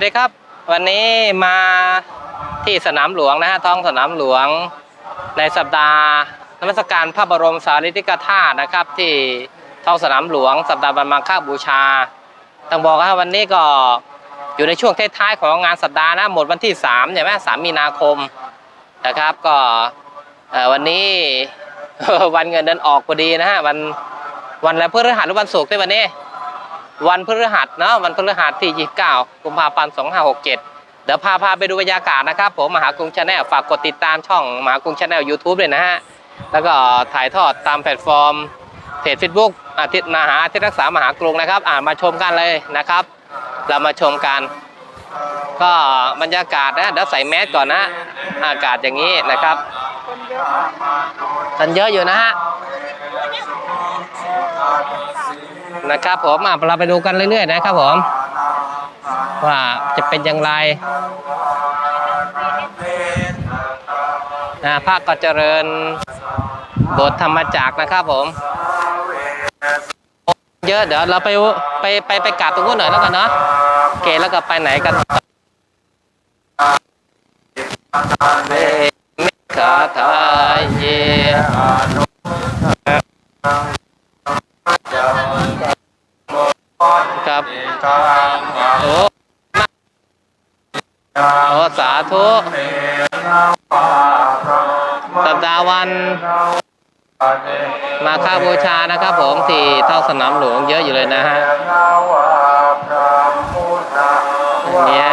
สดีครับ วันนี้มาที่สนามหลวงนะฮะท้องสนามหลวงในสัปดาห์นมัสการพระบรมสารีริกธาตุนะครับ ที่ท้องสนามหลวง สัปดาห์วันมาบูชาต้องบอกว่าวันนี้ก็อยู่ในช่วงท้ายๆของงานสัปดาห์นะหมดวันที่3ใช่ไหมสามมีนาคมนะครับก็วันนี้วันเงินเดือนออกพอดีนะฮะวันวันอะไรพฤหัสหรือวันศุกร์ที่วันนี้ วันพฤหัสเนาะวันพฤหัสที่ 29 กุมภาพันธ์2567 เดี๋ยวพาพาไปดูบรรยากาศนะครับผมมหากรุงชาแนลฝากกดติดตามช่องมหากรุงชาแนล YouTube เลยนะฮะ แล้วก็ถ่ายทอดตามแพลตฟอร์มเพจ Facebook อาทิตย์นาหาอาทิตย์รักษามหากรุงนะครับ อ่ามาชมกันเลยนะครับ เรามาชมกัน ก็บรรยากาศนะเดี๋ยวใส่แมสก่อนนะ อากาศอย่างนี้นะครับคนเยอะอยู่นะฮะ นะครับผมอะเราไปดูกันเรื่อยๆนะครับผม ว่าจะเป็นอย่างไรนะพระก็เจริญบทธรรมจักนะครับผม เยอะเดี๋ยวเราไปไปไปไปกราบตรงนู้นหน่อยแล้วกันเนาะโอเคแล้วก็ไปไหนกันเมฆาทายเย ครับโอ้โอ้สาธุสัปดาห์วัน มาค่าบูชานะครับผมที่เท่าสนามหลวงเยอะอยู่เลยนะฮะอย่างเงี้ย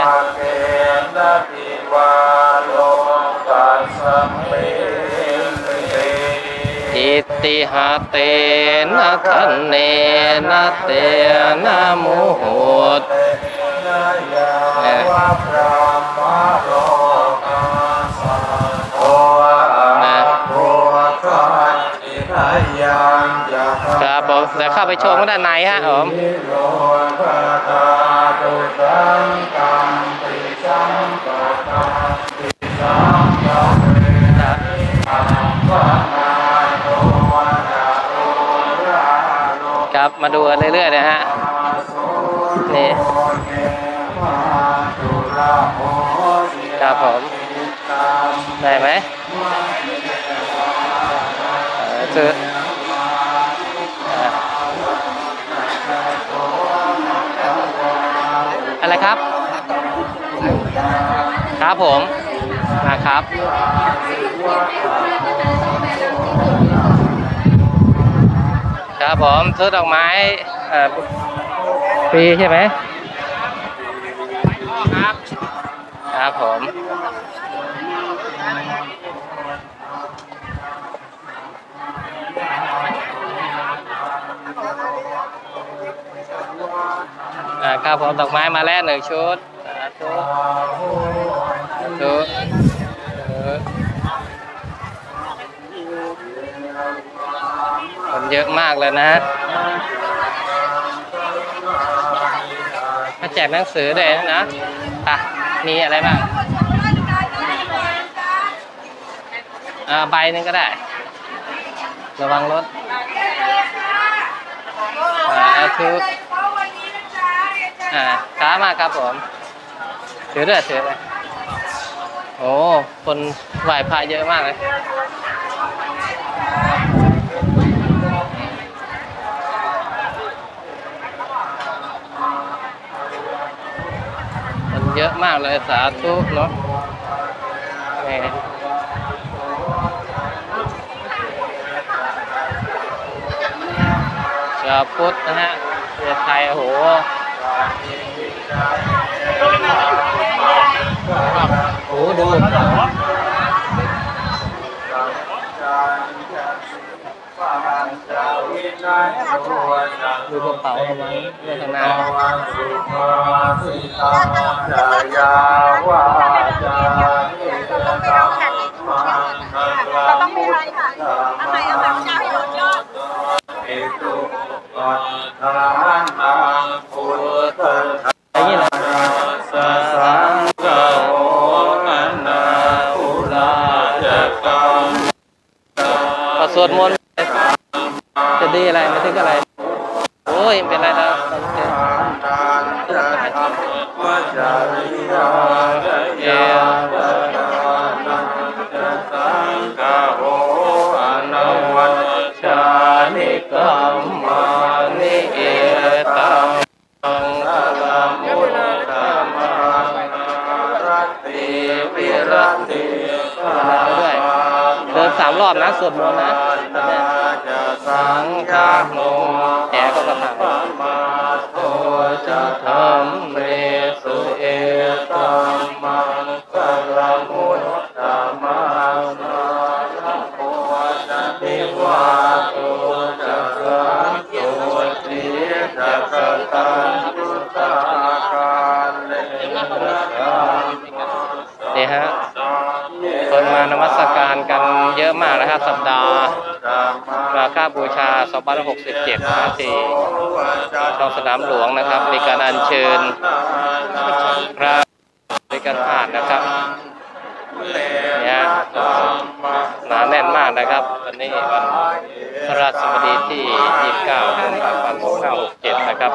ติหะเตนะคันเนนะเตนะโมโหตเอ่อนะครับผมเดี๋ยวเข้าไปชมกันด้านในฮะผม มาดูกันเรื่อยๆนะฮะนี่ครับผมได้ไหมเออซื้อะไรครับ ครับผมนะครับ ครับผมซื้อดอกไม้ฟรีใช่ไหมครับ ครับผม อ่าครับผมดอกไม้มาแล้วหนึ่งชุดสาธุสาธุเออคนเยอะมากเลยนะฮะมาแจกหนังสือด้วยนะอะมีอะไรบ้างอ่าใบนึงก็ได้ ระวังรถสาธุอ่าค้ามากครับผม ถือด้วยถือเลยโอ้ คนไหว้พระเยอะมากเลย เยอะมากเลยสาธุเนาะนี่ชาวพุทธนะฮะประเไทยโอ้โหโอ้โหดู ดูกระเป๋าเอาไว้เรื่องข้างหน้าเราต้องมีอะไรค่ะอาศัยอาศัยเจ้าให้หมดยอดอย่างนี้แหละสังฆโอนันทุลาจักกังพอสวดมนต์ามรอบนะสวดมนต์นะสังฆาโมแห่ก็กระถางโอจะธรรมเมสุเอตัมมัง สัปดาห์มาค่าบูชา 2567นะที่ท้องสนามหลวงนะครับ มีการอัญเชิญพระบริการธาตุนะครับเนี่ยหนาแน่นมากนะครับวันนี้วันพระราชบดีที่ 29กุมภาพันธ์2567 นะครับ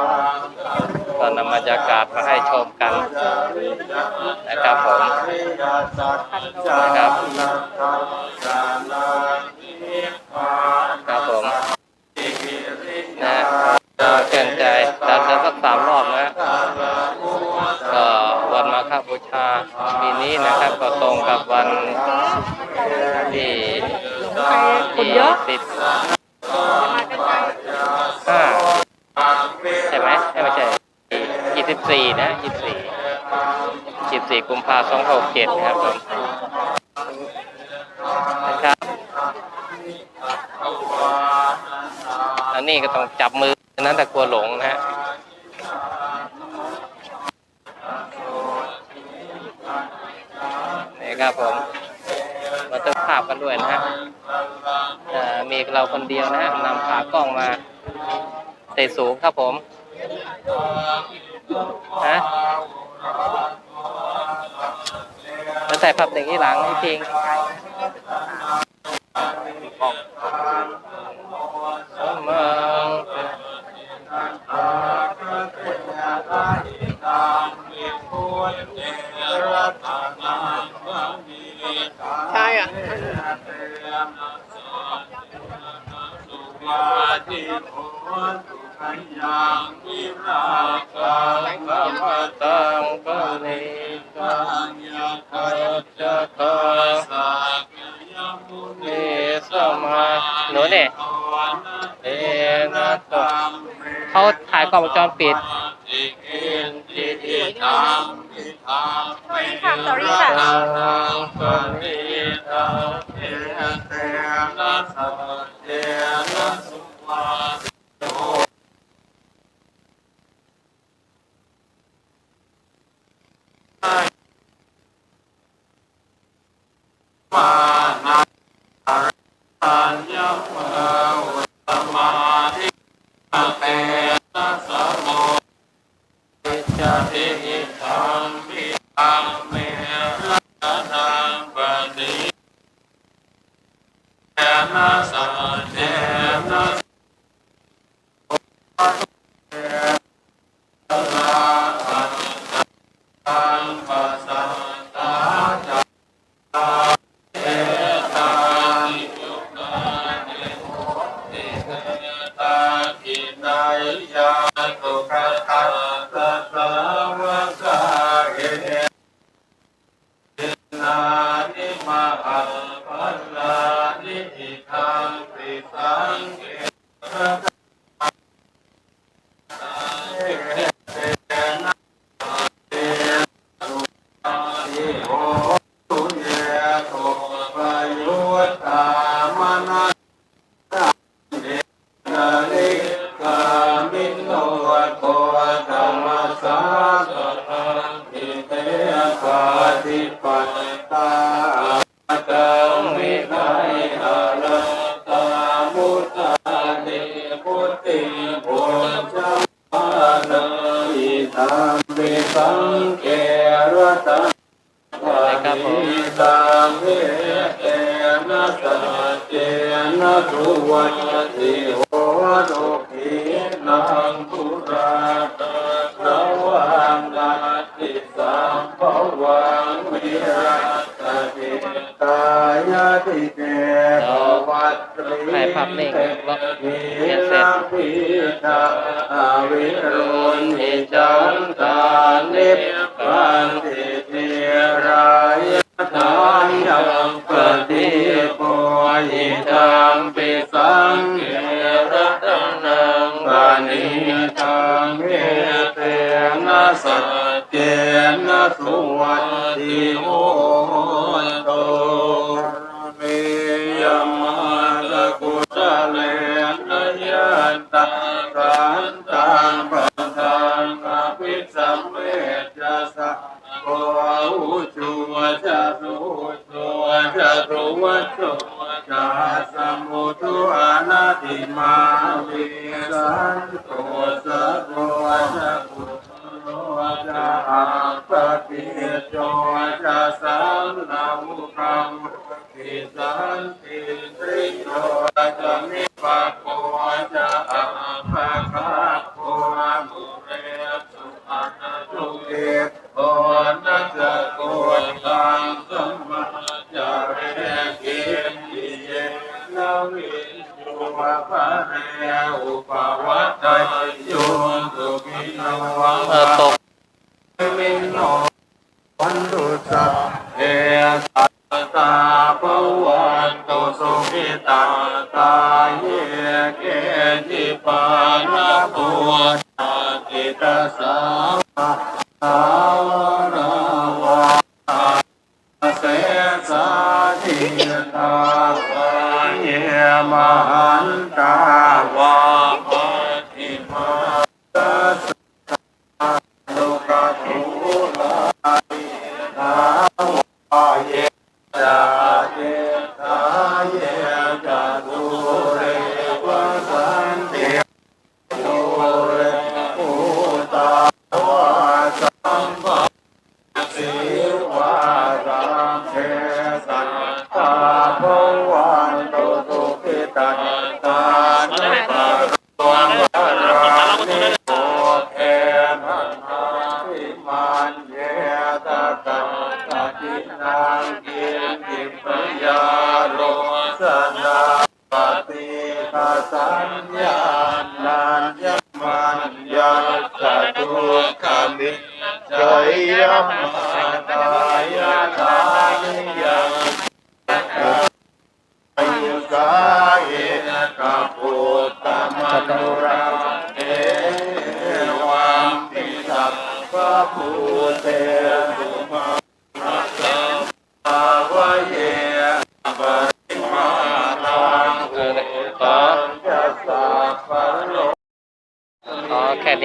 ก็นำบรรยากาศมาให้ชมกันนะครับผมนะครับครับผมนะก็เกินใจดันเดินสักสามรอบนะก็วันมาฆบูชาปีนี้นะครับก็ตรงกับวันที่คนเยอะ สองหกเจ็ดนะครับผมนะครับอันนี้ก็ต้องจับมือนั้นแต่กลัวหลงนะฮะนี่ครับผมมาเติมภาพกันด้วยนะฮะมีเราคนเดียวนะฮะนำขากล้องมาเตะสูงครับผมฮะ ใส่พับหนึ่งที่หลังให้พิงสมังใช่อะตัง ปะเนตังยะทัจจะทาเอสมาหนูเนี่ยเอนะตะเขาถ่ายกล้องวงจรปิดค่ะ sorry ค่ะตังปะเนตังเอเตนะสั เอรตังนะครับผมตังเอเอนะสัจเจนะทุวันติโหตุขีนังปุราตะวังนาติสัมภวังวิรา ตายาติเตภวัตริใครพับเล็กเรีเสร็จวิทาวิรุณิจันตานิปันติเทรายตา อุปวัตตโยตุกินวังตกมนโนวันดุสัพเอสัตตาปวันตุสุขิตาตาเยเกจิปานะปุต ตตาตาตินังเกียรติปยา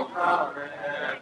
Amen.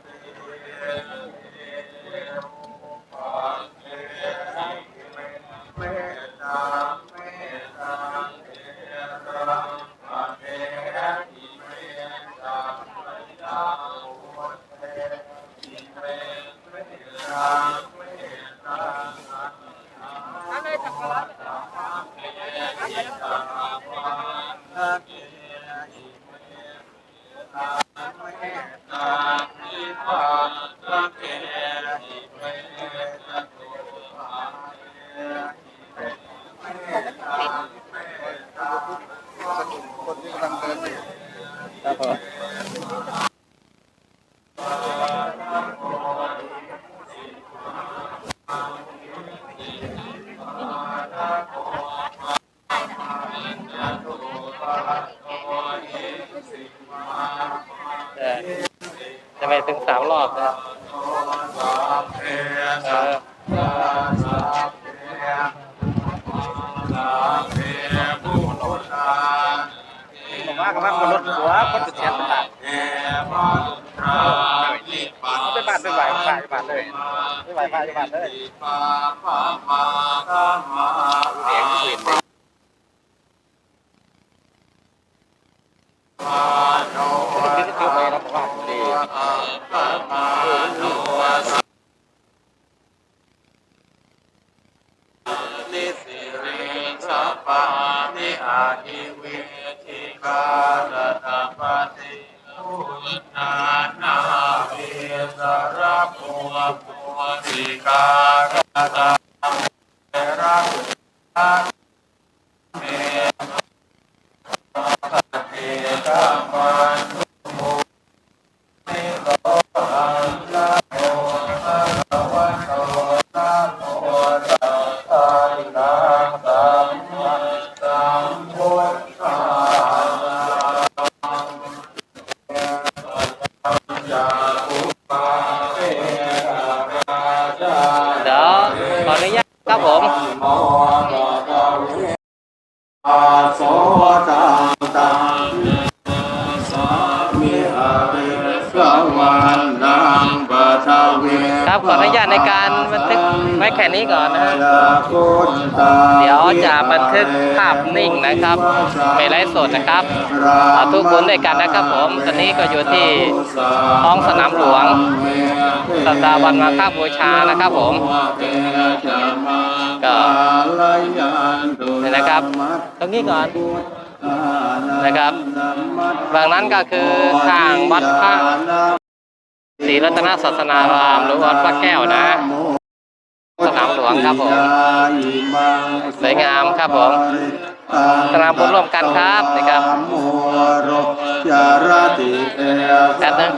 กับว่าคนรถหัวคนจะเสียตลาดเอมังคานิปัสเขาไปบ้านไปไหวไปบ้านเลยไปไหวไปบ้านเลยปาปะมาคัมมาเสียงปืนมาโนที่ที่ไปรับว่าดีปะมาโนสันิสิริสัพพานิอาหิวิ ธิ เดี๋ยวจะบันทึกภาพนิ่งนะครับไม่ไลฟ์สดนะครับเอาทุกคนด้วยกันนะครับผมตอนนี้ก็อยู่ที่ท้องสนามหลวงสัปดาห์วันมาฆบูชานะครับผมก็นี่นะครับ ตรงนี้ก่อนนะครับบางนั้นก็คือทางวัดพระศรีรัตนศาสนารามหรือวัดพระแก้วนะ สนามหลวงครับผมสวยงามครับผมสรามบุญร่วมกันครับนะครับแป๊บนึง